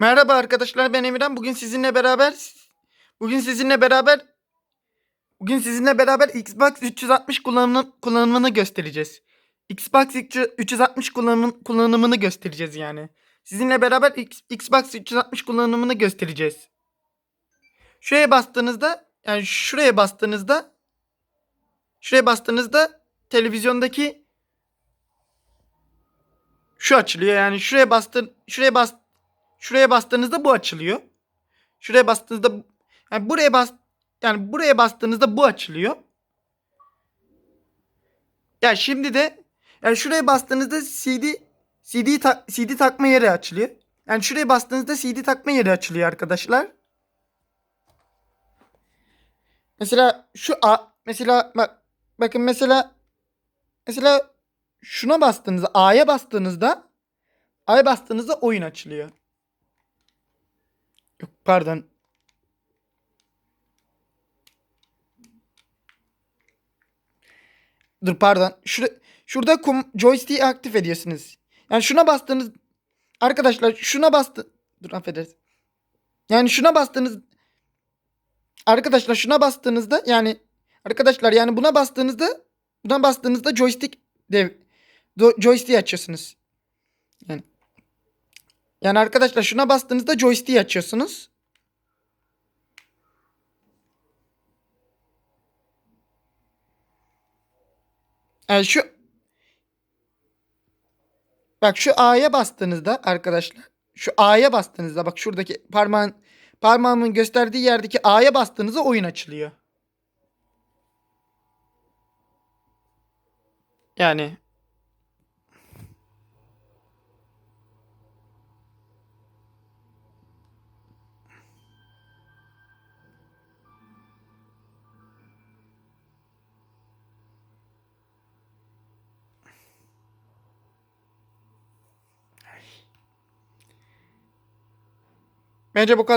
Merhaba arkadaşlar ben Emirhan. Bugün sizinle beraber bugün sizinle beraber bugün sizinle beraber Xbox 360 kullanımını, kullanımını göstereceğiz. Xbox 360 kullanım, kullanımını göstereceğiz yani. Sizinle beraber X- Xbox 360 kullanımını göstereceğiz. Şuraya bastığınızda yani şuraya bastığınızda şuraya bastığınızda televizyondaki şu açılıyor yani şuraya bastın şuraya bas şuraya bastığınızda bu açılıyor. Şuraya bastığınızda yani buraya bas yani buraya bastığınızda bu açılıyor. Ya şimdi de yani şuraya bastığınızda CD CD ta- CD takma yeri açılıyor. Yani şuraya bastığınızda CD takma yeri açılıyor arkadaşlar. Mesela şu A mesela bak bakın mesela mesela şuna bastığınızda A'ya bastığınızda A'ya bastığınızda oyun açılıyor. Yok pardon. Dur pardon. Şurada, şurada kum, joystick'i aktif ediyorsunuz. Yani şuna bastığınız arkadaşlar şuna bastı. Dur affedersin. Yani şuna bastığınız arkadaşlar şuna bastığınızda yani arkadaşlar yani buna bastığınızda buna bastığınızda joystick dev joystick'i açıyorsunuz. Yani arkadaşlar şuna bastığınızda joystick'i açıyorsunuz. Yani şu Bak şu A'ya bastığınızda arkadaşlar şu A'ya bastığınızda bak şuradaki parmağın parmağımın gösterdiği yerdeki A'ya bastığınızda oyun açılıyor. Yani bence bu kadar